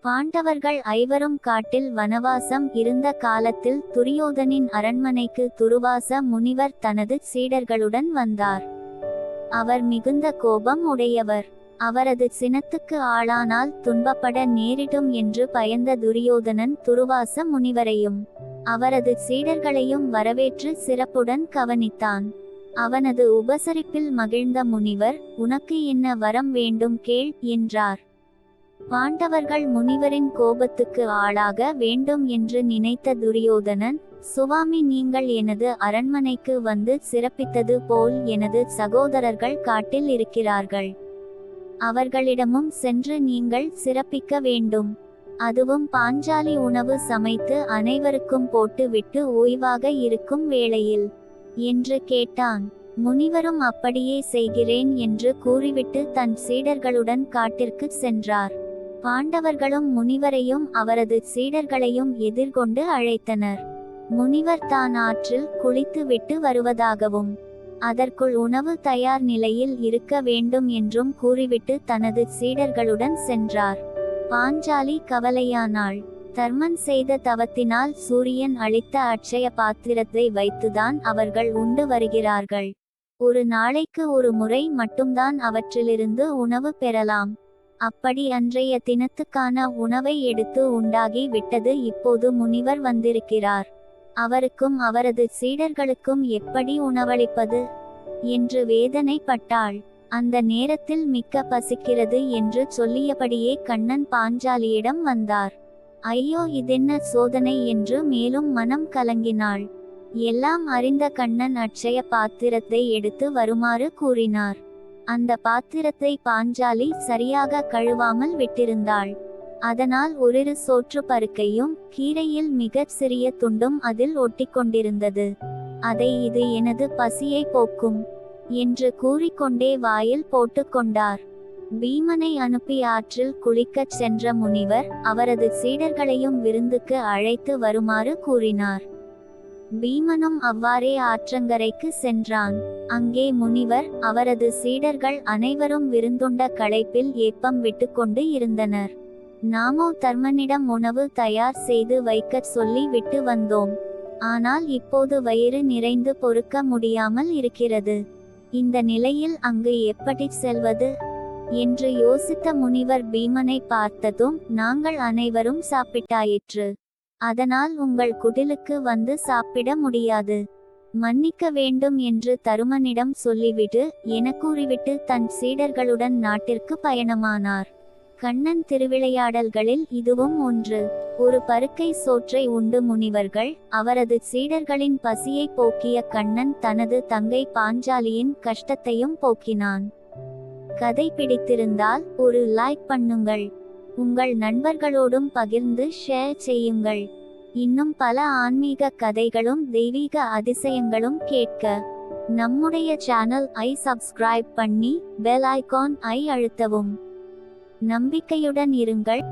பாண்டவர்கள் ஐவரும் காட்டில் வனவாசம் இருந்த காலத்தில் துரியோதனின் அரண்மனைக்கு துருவாச முனிவர் தனது சீடர்களுடன் வந்தார். அவர் மிகுந்த கோபம் உடையவர். அவரது சினத்துக்கு ஆளானால் துன்பப்பட நேரிடும் என்று பயந்த துரியோதனன் துருவாச முனிவரையும் அவரது சீடர்களையும் வரவேற்று சிறப்புடன் கவனித்தான். அவனது உபசரிப்பில் மகிழ்ந்த முனிவர் உனக்கு என்ன வரம் வேண்டும் கேள் என்றார். பாண்டவர்கள் முனிவரின் கோபத்துக்கு ஆளாக வேண்டும் என்று நினைத்த துரியோதனன் சுவாமி நீங்கள் எனது அரண்மனைக்கு வந்து சிறப்பித்தது போல் எனது சகோதரர்கள் காட்டில் இருக்கிறார்கள். அவர்களிடமும் சென்று நீங்கள் சிறப்பிக்க வேண்டும். அதுவும் பாஞ்சாலி உணவு சமைத்து அனைவருக்கும் போட்டுவிட்டு ஓய்வாக இருக்கும் வேளையில். என்று கேட்டான். முனிவரும் அப்படியே செய்கிறேன் என்று கூறிவிட்டு தன் சீடர்களுடன் காட்டிற்கு சென்றார். பாண்டவர்களும் முனிவரையும் அவரது சீடர்களையும் எதிர்கொண்டு அழைத்தனர். முனிவர் தான் ஆற்றில் குளித்து விட்டு வருவதாகவும் அதற்குள் உணவு தயார் நிலையில் இருக்க வேண்டும் என்றும் கூறிவிட்டு தனது சீடர்களுடன் சென்றார். பாஞ்சாலி கவலையானாள். தர்மன் செய்த தவத்தினால் சூரியன் அளித்த அட்சய பாத்திரத்தை வைத்துதான் அவர்கள் உண்டு வருகிறார்கள். ஒரு நாளைக்கு ஒரு முறை மட்டும்தான் அவற்றிலிருந்து உணவு பெறலாம். அப்படி அன்றைய தினத்துக்கான உணவை எடுத்து உண்டாகி விட்டது இப்போது முனிவர் வந்திருக்கிறார். அவருக்கும் அவரது சீடர்களுக்கும் எப்படி உணவளிப்பது? என்று வேதனைப்பட்டாள். அந்த நேரத்தில் மிக்க பசிக்கிறது என்று சொல்லியபடியே கண்ணன் பாஞ்சாலியிடம் வந்தார். ஐயோ இதென்ன சோதனை என்று மேலும் மனம் கலங்கினாள். எல்லாம் அறிந்த கண்ணன் அட்சய பாத்திரத்தை எடுத்து வருமாறு கூறினார். அந்த பாத்திரத்தை பாஞ்சாலி சரியாக கழுவாமல் விட்டிருந்தாள். அதனால் ஒரிரு சோற்று பருக்கையும் கீரையில் மிகச் சிறிய துண்டும் அதில் ஒட்டிக்கொண்டிருந்தது. அதை இது எனது பசியை போக்கும் என்று கூறிக்கொண்டே வாயில் போட்டுக்கொண்டார் பீமனை அனுப்பி ஆற்றில் குளிக்கச் சென்ற முனிவர் அவரது சீடர்களையும் விருந்துக்கு அழைத்து வருமாறு கூறினார். பீமனும் அவ்வாறே ஆற்றங்கரைக்கு சென்றான். அங்கே முனிவர் அவரது சீடர்கள் அனைவரும் விருந்துண்ட களைப்பில் ஏப்பம் விட்டுக்கொண்டு இருந்தனர். நாமோ தர்மனிடம் உணவு தயார் செய்து வைக்கச் சொல்லி விட்டு வந்தோம். ஆனால் இப்போது வயிறு நிறைந்து பொறுக்க முடியாமல் இருக்கிறது. இந்த நிலையில் அங்கு எப்படி செல்வது? என்று யோசித்த முனிவர் பீமனை பார்த்ததும் நாங்கள் அனைவரும் சாப்பிட்டாயிற்று. அதனால் உங்கள் குடிலுக்கு வந்து சாப்பிட முடியாது. மன்னிக்க வேண்டும் என்று தருமனிடம் சொல்லிவிட்டு என கூறிவிட்டு தன் சீடர்களுடன் நாட்டிற்கு பயணமானார். கண்ணன் திருவிளையாடல்களில் இதுவும் ஒன்று. ஒரு பருக்கை சோற்றை உண்டு முனிவர்கள் அவரது சீடர்களின் பசியை போக்கிய கண்ணன் தனது தங்கை பாஞ்சாலியின் கஷ்டத்தையும் போக்கினான். கதை பிடித்திருந்தால் ஒரு லைக் பண்ணுங்கள். உங்கள் நண்பர்களோடும் பகிர்ந்து ஷேர் செய்யுங்கள். இன்னும் பல ஆன்மீக கதைகளும் தெய்வீக அதிசயங்களும் கேட்க நம்முடைய சேனல் ஐ சப்ஸ்கிரைப் பண்ணி பெல் ஐகான் ஐ அழுத்தவும். நம்பிக்கையுடன் இருங்கள்.